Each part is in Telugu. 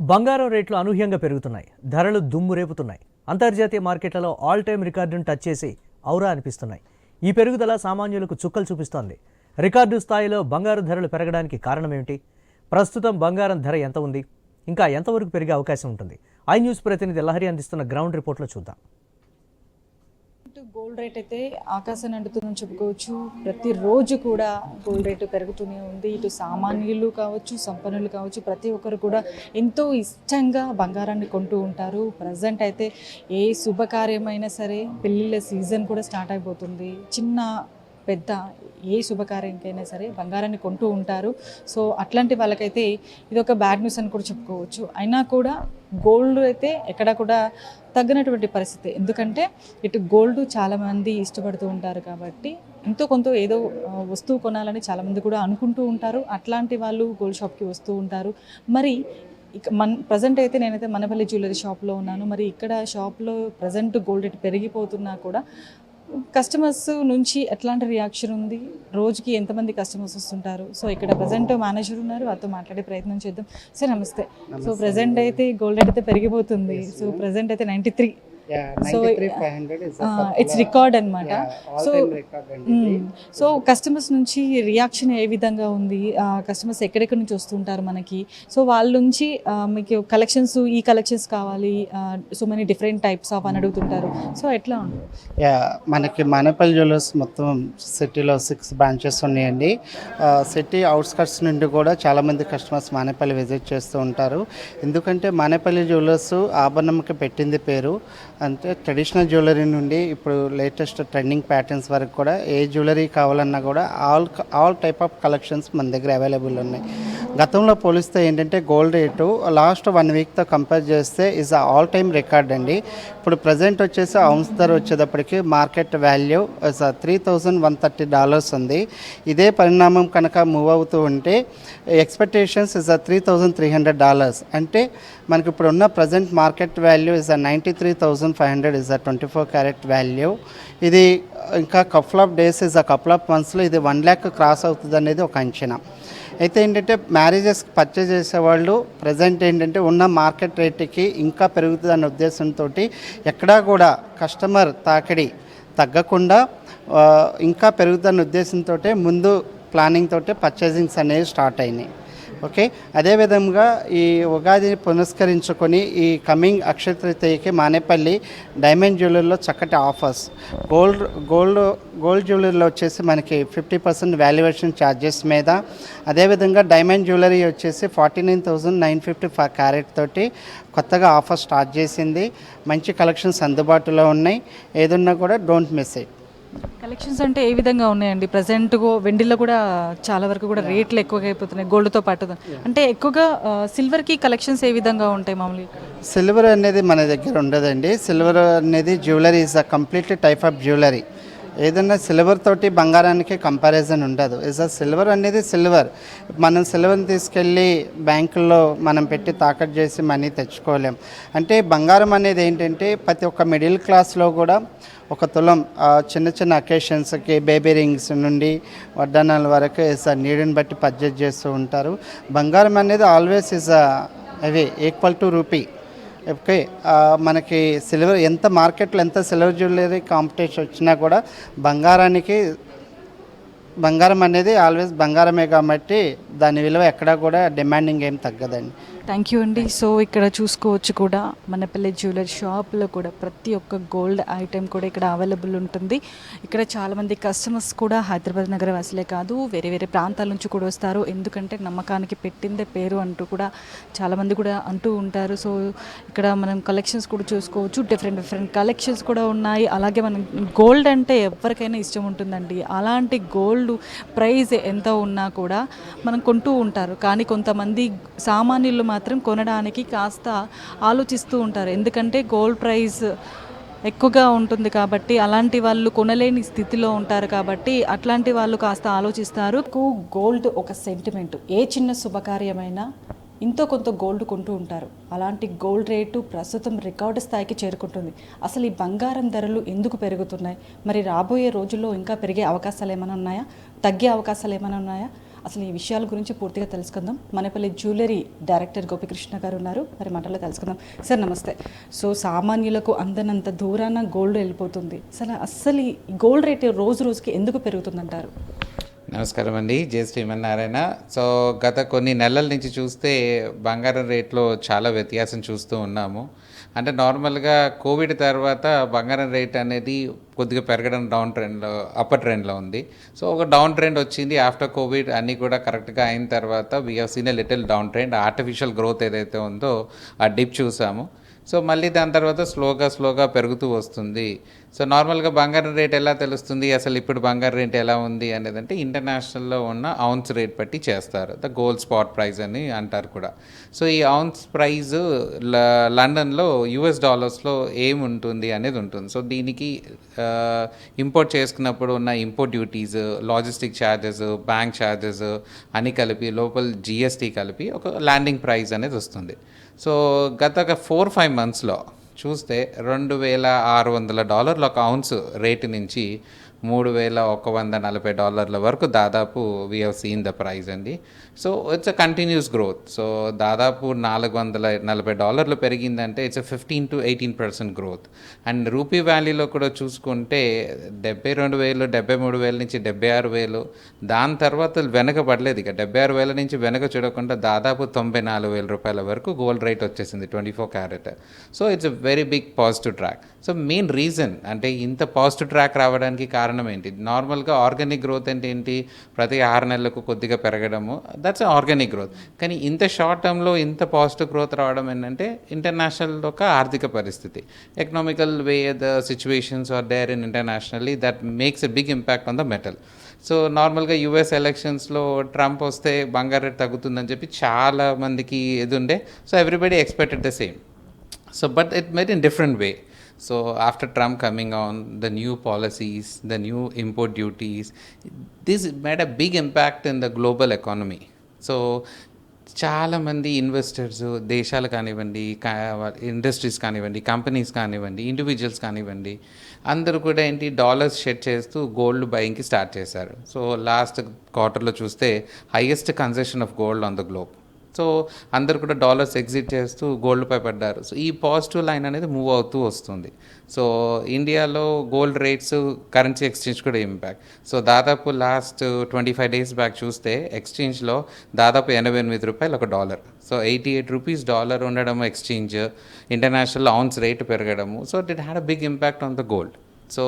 బంగారం రేట్లు అనూహ్యంగా పెరుగుతున్నాయి. ధరలు దుమ్ము రేపుతున్నాయి. అంతర్జాతీయ మార్కెట్లలో ఆల్ టైమ్ రికార్డును టచ్ చేసి ఔరా అనిపిస్తున్నాయి. ఈ పెరుగుదల సామాన్యులకు చుక్కలు చూపిస్తోంది. రికార్డు స్థాయిలో బంగారు ధరలు పెరగడానికి కారణమేమిటి? ప్రస్తుతం బంగారం ధర ఎంత ఉంది? ఇంకా ఎంతవరకు పెరిగే అవకాశం ఉంటుంది? ఐ న్యూస్ ప్రతినిధి లహరి అందిస్తున్న గ్రౌండ్ రిపోర్ట్లో చూద్దాం. ఇటు గోల్డ్ రేట్ అయితే ఆకాశాన్ని అంటుతుందని చెప్పుకోవచ్చు. ప్రతిరోజు కూడా గోల్డ్ రేటు పెరుగుతూనే ఉంది. ఇటు సామాన్యులు కావచ్చు సంపన్నులు కావచ్చు ప్రతి ఒక్కరు కూడా ఎంతో ఇష్టంగా బంగారాన్ని కొంటూ ఉంటారు. ప్రజెంట్ అయితే ఏ శుభకార్యమైనా సరే పెళ్ళిళ్ళ సీజన్ కూడా స్టార్ట్ అయిపోతుంది. చిన్న పెద్ద ఏ శుభకార్యంకైనా సరే బంగారాన్ని కొంటూ ఉంటారు. సో అట్లాంటి వాళ్ళకైతే ఇది ఒక బ్యాడ్ న్యూస్ అని కూడా చెప్పుకోవచ్చు. అయినా కూడా గోల్డ్ అయితే ఎక్కడ కూడా తగ్గినటువంటి పరిస్థితి. ఎందుకంటే ఇటు గోల్డ్ చాలామంది ఇష్టపడుతూ ఉంటారు కాబట్టి ఎంతో కొంత ఏదో వస్తువు కొనాలని చాలామంది కూడా అనుకుంటూ ఉంటారు. అట్లాంటి వాళ్ళు గోల్డ్ షాప్కి వస్తూ ఉంటారు. మరి ఇక మన ప్రజెంట్ అయితే నేనైతే మనపల్లి జ్యువెలరీ షాప్లో ఉన్నాను. మరి ఇక్కడ షాప్లో ప్రజెంట్ గోల్డ్ రేట్ పెరిగిపోతున్నా కూడా కస్టమర్స్ నుంచి ఎట్లాంటి రియాక్షన్ ఉంది? రోజుకి ఎంతమంది కస్టమర్స్ వస్తుంటారు? సో ఇక్కడ ప్రజెంట్ మేనేజర్ ఉన్నారు. వారితో మాట్లాడే ప్రయత్నం చేద్దాం. సార్ నమస్తే. సో ప్రజెంట్ అయితే గోల్డ్ అయితే పెరిగిపోతుంది. సో ప్రజెంట్ అయితే ninety three Yeah, So, 93,500 is a it's record అనమాట సో. సో కస్టమర్స్ నుంచి రియాక్షన్ ఏ విధంగా ఉంది? కస్టమర్స్ ఎక్కడెక్కడి నుంచి వస్తుంటారు మనకి? సో వాళ్ళ నుంచి మీకు కలెక్షన్స్ ఈ కలెక్షన్స్ కావాలి so many different types of అని అడుగుతుంటారు. సో ఎట్లా ఉంటుంది యా మనకి మానేపల్లి జ్యువెలర్స్ మొత్తం సిటీలో సిక్స్ బ్రాంచెస్ ఉన్నాయండి. సిటీ అవుట్స్కట్స్ నుండి కూడా చాలామంది కస్టమర్స్ మానేపల్లి విజిట్ చేస్తూ ఉంటారు. ఎందుకంటే మానేపల్లి జ్యువెలర్స్ ఆభరణంకి పెట్టింది పేరు. అంటే ట్రెడిషనల్ జ్యువెలరీ నుండి ఇప్పుడు లేటెస్ట్ ట్రెండింగ్ ప్యాటర్న్స్ వరకు కూడా ఏ జ్యువెలరీ కావాలన్నా కూడా all all type of collections మన దగ్గర అవైలబుల్ ఉన్నాయి. గతంలో పోలిస్తే ఏంటంటే గోల్డ్ రేటు లాస్ట్ వన్ వీక్తో కంపేర్ చేస్తే ఇస్ ఆల్ టైమ్ రికార్డ్ అండి. ఇప్పుడు ప్రజెంట్ వచ్చేసి అవున్స్ ధర వచ్చేటప్పటికి market value is three thousand one thirty dollars ఉంది. ఇదే పరిణామం కనుక మూవ్ అవుతూ ఉంటే expectations is three thousand three hundred dollars అంటే మనకి ఇప్పుడు ఉన్న present market value is ninety three thousand five hundred is twenty four carat value ఇది ఇంకా couple of days is a couple of మంత్స్లో ఇది వన్ ల్యాక్ క్రాస్ అవుతుంది అనేది ఒక అంచనా. అయితే ఏంటంటే మ్యారేజెస్ పర్చేజ్ చేసేవాళ్ళు ప్రజెంట్ ఏంటంటే ఉన్న మార్కెట్ రేట్కి ఇంకా పెరుగుతుంది అనే ఉద్దేశంతో ఎక్కడా కూడా కస్టమర్ తాకిడి తగ్గకుండా ఇంకా పెరుగుతున్న ఉద్దేశంతో ముందు ప్లానింగ్ తోటి పర్చేజింగ్స్ అనేవి స్టార్ట్ అయినాయి. ఓకే? అదేవిధంగా ఈ ఉగాదిని పునస్కరించుకొని ఈ కమింగ్ అక్షయ తృతీయకి మానేపల్లి డైమండ్ జ్యువెలరీలో చక్కటి ఆఫర్స్. గోల్డ్ గోల్డ్ గోల్డ్ జ్యువెలరీలో వచ్చేసి మనకి ఫిఫ్టీ పర్సెంట్ వాల్యుయేషన్ ఛార్జెస్ మీద. అదేవిధంగా డైమండ్ జ్యువెలరీ వచ్చేసి forty nine thousand nine fifty five carat తోటి కొత్తగా ఆఫర్ స్టార్ట్ చేసింది. మంచి కలెక్షన్స్ అందుబాటులో ఉన్నాయి. ఏదున్నా కూడా డోంట్ మిస్ ఇట్. కలెక్షన్స్ అంటే ఏ విధంగా ఉన్నాయండి? ప్రజెంట్ వెండిలో కూడా చాలా వరకు కూడా రేట్లు ఎక్కువగా అయిపోతున్నాయి. గోల్డ్తో పాటు. అంటే ఎక్కువగా సిల్వర్కి కలెక్షన్స్ ఏ విధంగా ఉంటాయి మామూలుగా? సిల్వర్ అనేది మన దగ్గర ఉండదండి. సిల్వర్ అనేది jewellery is a complete type of jewellery ఏదన్నా సిల్వర్ తోటి బంగారానికి కంపారిజన్ ఉండదు. ఇస్ అ సిల్వర్ అనేది సిల్వర్ మనం సిల్వర్ని తీసుకెళ్ళి బ్యాంకుల్లో మనం పెట్టి తాకట్టు చేసి మనీ తెచ్చుకోలేం. అంటే బంగారం అనేది ఏంటంటే ప్రతి ఒక్క మిడిల్ క్లాస్లో కూడా ఒక తులం చిన్న చిన్న అకేషన్స్కి బేబీ రింగ్స్ నుండి వడ్డానాల వరకు ఇస్ నీడిని బట్టి పర్చేజ్ చేస్తూ ఉంటారు. బంగారం అనేది ఆల్వేస్ ఇస్ అవి ఈక్వల్ టు రూపీ ఓకే మనకి సిల్వర్ ఎంత మార్కెట్లో ఎంత సిల్వర్ జ్యువెలరీ కాంపిటీషన్ వచ్చినా కూడా బంగారానికి బంగారం అనేది ఆల్వేస్ బంగారమే కాబట్టి దాని విలువ ఎక్కడా కూడా డిమాండింగ్ ఏం తగ్గదండి. థ్యాంక్ యూ అండి సో ఇక్కడ చూసుకోవచ్చు కూడా మనపల్లి జ్యువెలరీ షాప్లో కూడా ప్రతి ఒక్క గోల్డ్ ఐటెం కూడా ఇక్కడ అవైలబుల్ ఉంటుంది. ఇక్కడ చాలామంది కస్టమర్స్ కూడా హైదరాబాద్ నగర వాసులే కాదు వేరే వేరే ప్రాంతాల నుంచి కూడా వస్తారు. ఎందుకంటే నమ్మకానికి పెట్టిందే పేరు అంటూ కూడా చాలామంది కూడా అంటూ ఉంటారు. సో ఇక్కడ మనం కలెక్షన్స్ కూడా చూసుకోవచ్చు. డిఫరెంట్ డిఫరెంట్ కలెక్షన్స్ కూడా ఉన్నాయి. అలాగే మనం గోల్డ్ అంటే ఎవరికైనా ఇష్టం ఉంటుందండి. అలాంటి గోల్డ్ ప్రైస్ ఎంత ఉన్నా కూడా మనం కొంటూ ఉంటారు. కానీ కొంతమంది సామాన్యులు మాత్రం కొనడానికి కాస్త ఆలోచిస్తూ ఉంటారు. ఎందుకంటే గోల్డ్ ప్రైస్ ఎక్కువగా ఉంటుంది కాబట్టి అలాంటి వాళ్ళు కొనలేని స్థితిలో ఉంటారు కాబట్టి అట్లాంటి వాళ్ళు కాస్త ఆలోచిస్తారు. గోల్డ్ ఒక సెంటిమెంట్. ఏ చిన్న శుభకార్యమైనా ఇంతో కొంత గోల్డ్ కొంటూ ఉంటారు. అలాంటి గోల్డ్ రేటు ప్రస్తుతం రికార్డు స్థాయికి చేరుకుంటుంది. అసలు ఈ బంగారం ధరలు ఎందుకు పెరుగుతున్నాయి? మరి రాబోయే రోజుల్లో ఇంకా పెరిగే అవకాశాలు ఏమైనా ఉన్నాయా? తగ్గే అవకాశాలు ఏమైనా ఉన్నాయా? అసలు ఈ విషయాల గురించి పూర్తిగా తెలుసుకుందాం. మనపల్లి జ్యువెలరీ డైరెక్టర్ గోపికృష్ణ గారు ఉన్నారు. మరి మాటల్లో తెలుసుకుందాం. సార్ నమస్తే. సో సామాన్యులకు అందనంత దూరాన గోల్డ్ వెళ్ళిపోతుంది. అసలు అస్సలు ఈ గోల్డ్ రేట్ రోజు రోజుకి ఎందుకు పెరుగుతుందంటారు? నమస్కారం అండి. జయ శ్రీమన్నారాయణ. సో గత కొన్ని నెలల నుంచి చూస్తే బంగారం రేట్లో చాలా వ్యత్యాసం చూస్తూ ఉన్నాము. అంటే నార్మల్గా కోవిడ్ తర్వాత బంగారం రేట్ అనేది కొద్దిగా పెరగడం డౌన్ ట్రెండ్లో అప్పర్ ట్రెండ్లో ఉంది. సో ఒక డౌన్ ట్రెండ్ వచ్చింది. ఆఫ్టర్ కోవిడ్ అన్నీ కూడా కరెక్ట్గా అయిన తర్వాత we seen a little down trend artificial growth ఏదైతే ఉందో ఆ డిప్ చూసాము. సో మళ్ళీ దాని తర్వాత స్లోగా స్లోగా పెరుగుతూ వస్తుంది. సో నార్మల్గా బంగారం రేట్ ఎలా తెలుస్తుంది? అసలు ఇప్పుడు బంగారం రేట్ ఎలా ఉంది అనేది అంటే ఇంటర్నేషనల్లో ఉన్న ఔన్స్ రేట్ బట్టి చేస్తారు. ద గోల్డ్ స్పాట్ ప్రైస్ అని అంటారు కూడా. సో ఈ ఔన్స్ ప్రైజ్ లండన్లో యుఎస్ డాలర్స్లో ఏమి ఉంటుంది అనేది ఉంటుంది. సో దీనికి ఇంపోర్ట్ చేసుకున్నప్పుడు ఉన్న import duties logistic charges bank charges అని కలిపి లోపల జిఎస్టీ కలిపి ఒక ల్యాండింగ్ ప్రైస్ అనేది వస్తుంది. సో గత ఒక ఫోర్ ఫైవ్ మంత్స్లో చూస్తే రెండు వేల ఆరు వందల డాలర్ల ఒక ఔన్స్ రేటు నుంచి మూడు వేల ఒక వంద నలభై డాలర్ల వరకు దాదాపు we have seen the price అండి. So it's a continuous growth so దాదాపు నాలుగు వందల నలభై డాలర్లు పెరిగిందంటే it's fifteen to eighteen percent growth and rupee వ్యాలీలో కూడా చూసుకుంటే డెబ్బై రెండు వేలు డెబ్బై మూడు వేల నుంచి డెబ్బై ఆరు వేలు దాని తర్వాత వెనక పడలేదు ఇక. డెబ్బై ఆరు వేల నుంచి వెనక చూడకుండా దాదాపు తొంభై నాలుగు వేల రూపాయల వరకు గోల్డ్ రేట్ వచ్చేసింది twenty four carat so it's a very big positive track so main reason అంటే ఇంత పాజిటివ్ ట్రాక్ రావడానికి కారణం ఏంటి? నార్మల్గా ఆర్గానిక్ గ్రోత్ అంటే ఏంటి? ప్రతి ఆరు నెలలకు కొద్దిగా పెరగడము. That's organic growth. కానీ ఇంత షార్ట్ టర్మ్లో ఇంత పాజిటివ్ గ్రోత్ రావడం ఏంటంటే ఇంటర్నేషనల్ ఒక ఆర్థిక పరిస్థితి. Economical way the situations are there in internationally that makes a big impact on the metal so నార్మల్గా యూఎస్ ఎలక్షన్స్లో ట్రంప్ వస్తే బంగారు రేట్ తగ్గుతుందని చెప్పి చాలా మందికి ఇది ఉండే. So everybody expected the same so but it made in different way so after Trump coming on the new policies the new import duties this made a big impact in the global economy so చాలామంది ఇన్వెస్టర్స్ దేశాలు కానివ్వండి ఇండస్ట్రీస్ కానివ్వండి కంపెనీస్ కానివ్వండి ఇండివిజువల్స్ కానివ్వండి అందరూ కూడా ఏంటి డాలర్స్ షెడ్ చేస్తూ గోల్డ్ బయింగ్కి స్టార్ట్ చేశారు. సో లాస్ట్ క్వార్టర్లో చూస్తే highest concession of gold on the globe so అందరు కూడా డాలర్స్ ఎగ్జిట్ చేస్తూ గోల్డ్పై పడ్డారు. సో ఈ పాజిటివ్ లైన్ అనేది మూవ్ అవుతూ వస్తుంది. సో ఇండియాలో గోల్డ్ రేట్స్ కరెన్సీ ఎక్స్చేంజ్ కూడా ఇంపాక్ట్ సో దాదాపు last twenty five days back చూస్తే ఎక్స్చేంజ్లో దాదాపు ఎనభై ఎనిమిది రూపాయలు ఒక dollar so eighty eight rupees dollar ఉండడం ఎక్స్చేంజ్ ఇంటర్నేషనల్ ఆన్స్ రేట్ పెరగడము. So it had a big impact on the gold so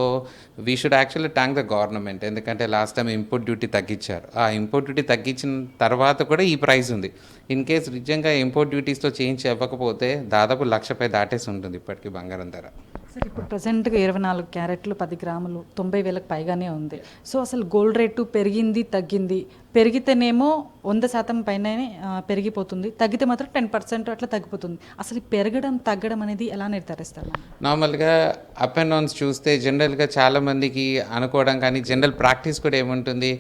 we should actually thank the government ఎందుకంటే లాస్ట్ టైం ఇంపోర్ట్ డ్యూటీ తగ్గించారు. ఆ ఇంపోర్ట్ డ్యూటీ తగ్గించిన తర్వాత కూడా ఈ ప్రైస్ ఉంది. ఇన్ కేస్ నిజంగా ఇంపోర్ట్ డ్యూటీస్తో చేంజ్ ఇవ్వకపోతే దాదాపు లక్షపై దాటేసి ఉంటుంది ఇప్పటికీ బంగారం ధర. సార్ ఇప్పుడు ప్రజెంట్గా ఇరవై నాలుగు క్యారెట్లు పది గ్రాములు తొంభై వేలకు పైగానే ఉంది. సో అసలు గోల్డ్ రేటు పెరిగింది తగ్గింది. పెరిగితేనేమో వంద శాతం పైన పెరిగిపోతుంది. తగ్గితే మాత్రం టెన్ పర్సెంట్ అట్లా తగ్గిపోతుంది. అసలు పెరగడం తగ్గడం అనేది ఎలా నిర్ధారిస్తారు నార్మల్గా అప్ అండ్ డౌన్స్ చూస్తే జనరల్గా చాలామందికి అనుకోవడం కానీ జనరల్ ప్రాక్టీస్ కూడా ఏముంటుంది?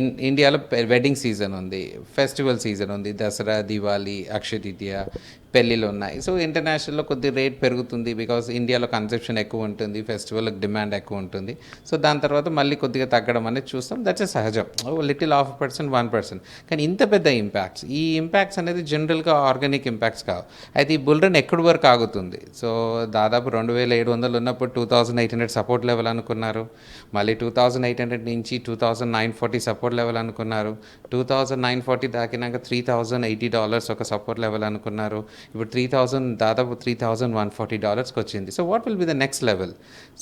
ఇన్ ఇండియాలో వెడ్డింగ్ సీజన్ ఉంది ఫెస్టివల్ సీజన్ ఉంది దసరా దివాళీ అక్షతీతీయ పెళ్ళిళ్ళు ఉన్నాయి. సో ఇంటర్నేషనల్లో కొద్ది రేట్ పెరుగుతుంది బికాస్ ఇండియాలో కన్సెప్షన్ ఎక్కువ ఉంటుంది ఫెస్టివల్ డిమాండ్ ఎక్కువ ఉంటుంది. సో దాని తర్వాత మళ్ళీ కొద్దిగా తగ్గడం అనేది చూస్తాం. దట్స్ సహజం. Little half percent one percent కానీ ఇంత పెద్ద ఇంపాక్ట్స్ ఈ ఇంపాక్ట్స్ అనేది జనరల్గా ఆర్గానిక్ ఇంపాక్ట్స్ కావు. అయితే ఈ బుల్రన్ ఎక్కడి వరకు ఆగుతుంది? సో దాదాపు రెండు వేల ఏడు వందలు ఉన్నప్పుడు two thousand eight hundred support level అనుకున్నారు. మళ్ళీ టూ థౌజండ్ ఎయిట్ హండ్రెడ్ నుంచి two thousand nine forty support level అనుకున్నారు. టూ థౌజండ్ నైన్ ఫార్టీ దాకినాక త్రీ థౌజండ్ ఎయిటీ డాలర్స్ ఒక సపోర్ట్ లెవెల్ అనుకున్నారు. ఇప్పుడు త్రీ థౌజండ్ దాదాపు త్రీ థౌజండ్ వన్ ఫార్టీ డాలర్స్కి వచ్చింది. So what will be the next level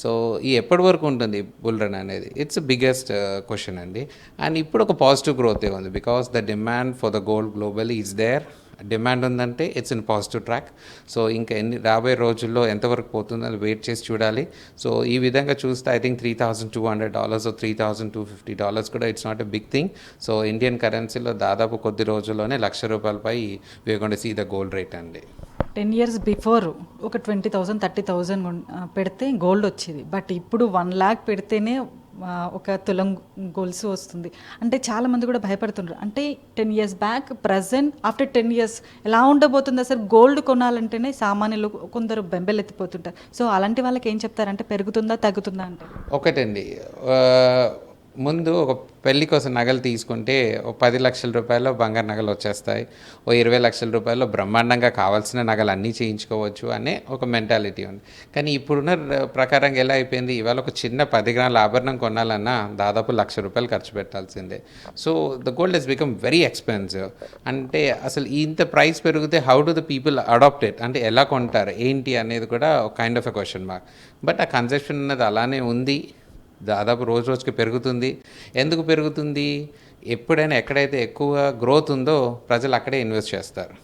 so ఈ ఎప్పటి వరకు ఉంటుంది బుల్ రన్ అనేది ఇట్స్ బిగ్గెస్ట్ క్వశ్చన్ అండి. అండ్ ఇప్పుడు ఒక పాజిటివ్ గ్రోత్ ఉంది. Because the demand for the gold global is there demand ఉందంటే it's in positive track so ఇంకా ఎన్ని రాబోయే రోజుల్లో ఎంతవరకు పోతుందో అది వెయిట్ చేసి చూడాలి. సో ఈ విధంగా చూస్తే I think three thousand two hundred dollars three thousand two fifty dollars కూడా it's not a big thing so Indian కరెన్సీలో దాదాపు కొద్ది రోజుల్లోనే లక్ష రూపాయలపై వేగొండ సీ ద గోల్డ్ రేట్ అండి. టెన్ ఇయర్స్ బిఫోర్ ఒక ట్వంటీ థౌజండ్ థర్టీ థౌజండ్ పెడితే గోల్డ్ వచ్చేది. బట్ ఇప్పుడు వన్ ల్యాక్ పెడితేనే ఒక తులం గొలుసు వస్తుంది. అంటే చాలా మంది కూడా భయపడుతున్నారు అంటే ten years back present after ten years ఎలా ఉండబోతుందో అసలు గోల్డ్ కొనాలంటేనే సామాన్యులు కొందరు బెంబెలెత్తిపోతుంటారు. సో అలాంటి వాళ్ళకి ఏం చెప్తారంటే పెరుగుతుందా తగ్గుతుందా అంటే? ఒకటండి. ముందు ఒక పెళ్ళి కోసం నగలు తీసుకుంటే ఓ పది లక్షల రూపాయలు బంగారు నగలు వచ్చేస్తాయి. ఓ ఇరవై లక్షల రూపాయలు బ్రహ్మాండంగా కావాల్సిన నగలు అన్నీ చేయించుకోవచ్చు అనే ఒక మెంటాలిటీ ఉంది. కానీ ఇప్పుడున్న ప్రకారంగా ఎలా అయిపోయింది? ఇవాళ ఒక చిన్న పది గ్రాముల ఆభరణం కొనాలన్నా దాదాపు లక్ష రూపాయలు ఖర్చు పెట్టాల్సిందే. So the gold has become very expensive అంటే అసలు ఇంత ప్రైస్ పెరిగితే how do the people adapt it అంటే ఎలా కొంటారు? ఏంటి అనేది కూడా ఒక kind of a question mark but ఆ కన్సెప్షన్ అనేది అలానే ఉంది. దాదాపు రోజు రోజుకి పెరుగుతుంది. ఎందుకు పెరుగుతుంది? ఎప్పుడైనా ఎక్కడైతే ఎక్కువ గ్రోత్ ఉందో ప్రజలు అక్కడే ఇన్వెస్ట్ చేస్తారు.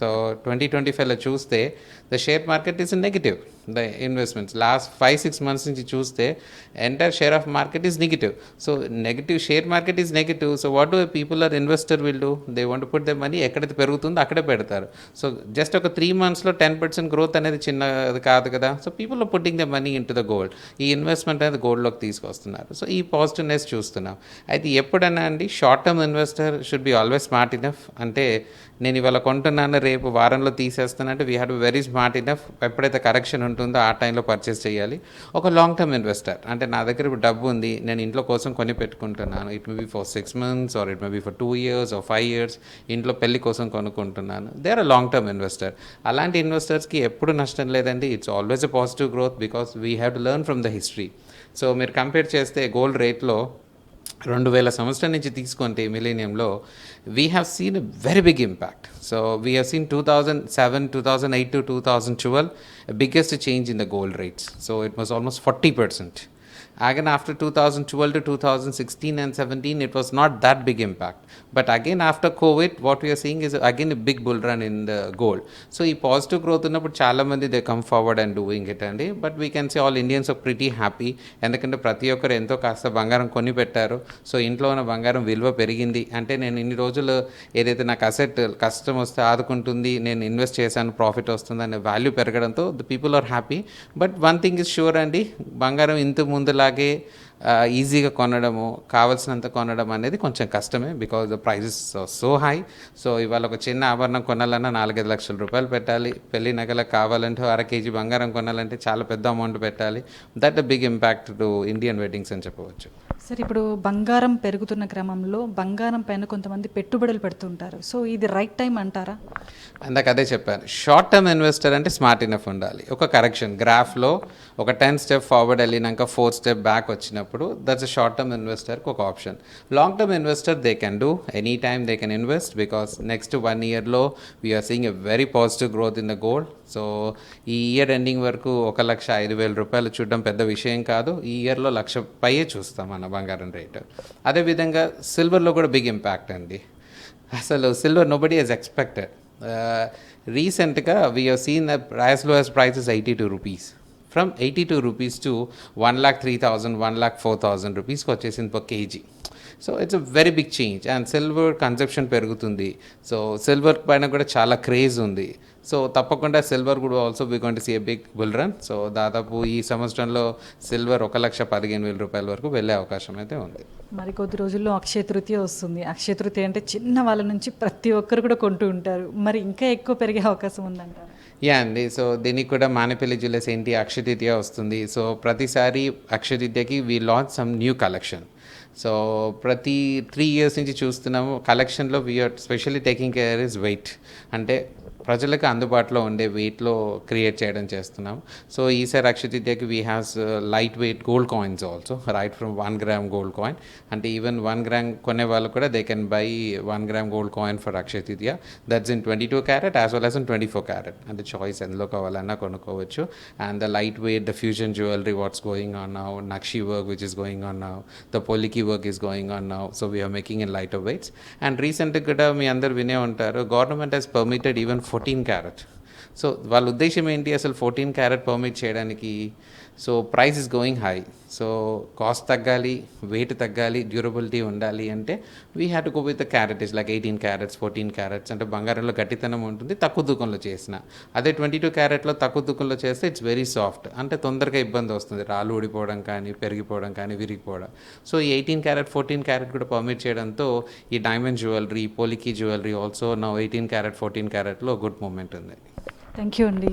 సో ట్వంటీ ట్వంటీ ఫైవ్లో చూస్తే the share market is negative the investments. Last five six months నుంచి చూస్తే entire share of market is negative. So negative share market is negative. So what do people are investor will do? They want put the money ఎక్కడైతే పెరుగుతుందో అక్కడే పెడతారు. సో జస్ట్ ఒక త్రీ మంత్స్లో టెన్ పర్సెంట్ గ్రోత్ అనేది చిన్నది కాదు కదా? So people are putting the money in to the gold. ఈ ఇన్వెస్ట్మెంట్ అనేది గోల్డ్లోకి తీసుకొస్తున్నారు. సో ఈ పాజిటివ్నెస్ చూస్తున్నాం. అయితే ఎప్పుడైనా అండి short term investor should be always smart enough? అంటే నేను ఇవాళ కొంటున్నాను రేపు వారంలో తీసేస్తానంటే we had very smart enough ఎప్పుడైతే కరెక్షన్ ఉంటుందో ఆ టైంలో పర్చేస్ చేయాలి. ఒక లాంగ్ టర్మ్ ఇన్వెస్టర్ అంటే నా దగ్గర ఇప్పుడు డబ్బు ఉంది నేను ఇంట్లో కోసం కొని పెట్టుకుంటున్నాను. It may be for six months or it may be for two years or five years ఇంట్లో పెళ్ళి కోసం కొనుక్కుంటున్నాను. They are long term investor అలాంటి ఇన్వెస్టర్స్కి ఎప్పుడు నష్టం లేదండి. It's always a positive growth because we have to learn from the history so మీరు కంపేర్ చేస్తే గోల్డ్ రేట్లో రెండు వేల సంవత్సరం నుంచి తీసుకుంటే మిలేనియంలో we have seen a very big impact so we have seen two thousand seven two thousand eight to two thousand twelve biggest change in the gold rates so it was almost forty percent again after 2012 to 2016 and 17 it was not that big impact. But again after covid what we are seeing is again a big bull run in the gold. So ఈ పాజిటివ్ గ్రోత్ ఉన్నప్పుడు చాలా మంది they come forward and doing it అండి but we can see all Indians are pretty happy ఎందుకంటే ప్రతి ఒక్కరు ఎంతో కాస్త బంగారం కొని పెట్టారు. సో ఇంట్లో ఉన్న బంగారం విలువ పెరిగింది. అంటే నేను ఇన్ని రోజులు ఏదైతే నాకు అసెట్ కష్టం వస్తే ఆదుకుంటుంది నేను ఇన్వెస్ట్ చేశాను ప్రాఫిట్ వస్తుంది అనే వాల్యూ పెరగడంతో the people are happy but one thing is sure అండి బంగారం ఇంత అలాగే ఈజీగా కొనడము కావాల్సినంత కొనడం అనేది కొంచెం కష్టమే because the prices so high so ఇవాళ ఒక చిన్న ఆభరణం కొనాలన్నా నాలుగైదు లక్షల రూపాయలు పెట్టాలి. పెళ్ళి నగల కావాలంటే అర కేజీ బంగారం కొనాలంటే చాలా పెద్ద అమౌంట్ పెట్టాలి. That a big impact to Indian weddings అని చెప్పవచ్చు. సార్ ఇప్పుడు బంగారం పెరుగుతున్న క్రమంలో బంగారం పైన కొంతమంది పెట్టుబడులు పెడుతుంటారు. సో ఇది రైట్ టైం అంటారా? అందాక అదే చెప్పాను. షార్ట్ టర్మ్ ఇన్వెస్టర్ అంటే స్మార్ట్ ఇనఫ్ ఉండాలి. ఒక కరెక్షన్. గ్రాఫ్లో ఒక టెన్ స్టెప్ ఫార్వర్డ్ వెళ్ళినాక ఫోర్ స్టెప్ బ్యాక్ వచ్చినప్పుడు దట్స్ అ షార్ట్ టర్మ్ ఇన్వెస్టర్కి ఒక option. Long term investor they can do any time they can invest because next one ఇయర్లో we're seeing a very positive growth in the gold so ఈ ఇయర్ ఎండింగ్ వరకు ఒక లక్ష ఐదు వేల రూపాయలు చూడడం పెద్ద విషయం కాదు. ఈ ఇయర్లో లక్ష పైయే చూస్తాం మన బంగారం రేటు. అదేవిధంగా సిల్వర్లో కూడా బిగ్ ఇంపాక్ట్ అండి. అసలు సిల్వర్ నోబడి ఈజ్ ఎక్స్పెక్టెడ్ రీసెంట్గా we seen యాజ్లో as prices eighty two rupees from eighty two rupees to one lakh three thousand one lakh four thousand రూపీస్కి వచ్చేసింది per KG. So it's a very big change and silver conception పెరుగుతుంది. సో సిల్వర్ పైన కూడా చాలా క్రేజ్ ఉంది. సో తప్పకుండా సిల్వర్ కూడా also be going to see a big bull run so దాదాపు ఈ సంవత్సరంలో సిల్వర్ ఒక లక్ష పదిహేను వేల రూపాయల వరకు వెళ్ళే అవకాశం అయితే ఉంది. మరి కొద్ది రోజుల్లో అక్షయ తృతీయ వస్తుంది. అక్షయ తృతీయ అంటే చిన్న వాళ్ళ నుంచి ప్రతి ఒక్కరు కూడా కొంటూ ఉంటారు. మరి ఇంకా ఎక్కువ పెరిగే అవకాశం ఉందంటారు? యా అండి. సో దీనికి కూడా మానేపల్లి జ్యువెలర్స్ ఏంటి అక్షతిథ్య వస్తుంది. సో ప్రతిసారి అక్షతిథ్యకి we launch some new collection so ప్రతి త్రీ ఇయర్స్ నుంచి చూస్తున్నాము. కలెక్షన్లో we're specially taking care is weight అంటే ప్రజలకు అందుబాటులో ఉండే వెయిట్లో క్రియేట్ చేయడం చేస్తున్నాం. సో ఈసారి అక్షతిథ్యకి we has light weight gold coins also right from one gram gold coin అంటే ఈవెన్ వన్ గ్రామ్ కొనే వాళ్ళు కూడా they can buy one gram gold coin for Akshaya Tritiya that's in twenty two carat as well as in twenty four carat అంటే చాయిస్ ఎందులో కావాలన్నా కొనుక్కోవచ్చు. And the light weight the fusion jewellery what's going on now nakshi work which is going on now the polki work is going on now so we're making in light weights and రీసెంట్గా కూడా మీ అందరు వినే ఉంటారు government has permitted even fourteen carat so వాళ్ళ ఉద్దేశం ఏంటి? అసలు ఫోర్టీన్ క్యారెట్ పర్మిట్ చేయడానికి so price is going high so cost తగ్గాలి వెయిట్ తగ్గాలి డ్యూరబిలిటీ ఉండాలి అంటే we had to go with the carat is like eighteen carats fourteen carats అంటే బంగారంలో గట్టితనం ఉంటుంది తక్కువ తూకంలో చేసిన. అదే ట్వంటీ టూ క్యారెట్లో తక్కువ తూకంలో చేస్తే ఇట్స్ వెరీ సాఫ్ట్ అంటే తొందరగా ఇబ్బంది వస్తుంది. రాళ్ళు ఊడిపోవడం కానీ పెరిగిపోవడం కానీ విరిగిపోవడం. సో ఈ ఎయిటీన్ క్యారెట్ ఫోర్టీన్ క్యారెట్ కూడా పర్మిట్ చేయడంతో ఈ డైమండ్ జ్యువెలరీ పోలికీ జ్యువెలరీ ఆల్సో నా ఎయిటీన్ క్యారెట్ ఫోర్టీన్ క్యారెట్లో గుడ్ మూమెంట్ ఉంది. థ్యాంక్ యూ అండి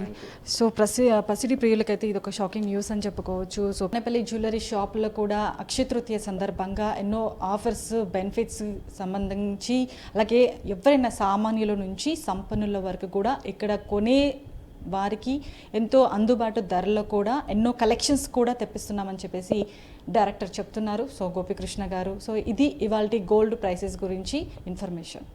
సో ప్రసి పసిడి ప్రియులకైతే ఇది ఒక షాకింగ్ న్యూస్ అని చెప్పుకోవచ్చు. సో నేపల్లి జ్యువెలరీ షాప్లో కూడా అక్షయ తృతీయ సందర్భంగా ఎన్నో ఆఫర్స్ బెనిఫిట్స్ సంబంధించి అలాగే ఎవరైనా సామాన్యుల నుంచి సంపన్నుల వరకు కూడా ఇక్కడ కొనే వారికి ఎంతో అందుబాటు ధరలో కూడా ఎన్నో కలెక్షన్స్ కూడా తెప్పిస్తున్నామని చెప్పేసి డైరెక్టర్ చెప్తున్నారు. సో గోపికృష్ణ గారు. సో ఇది ఇవాళ గోల్డ్ ప్రైసెస్ గురించి ఇన్ఫర్మేషన్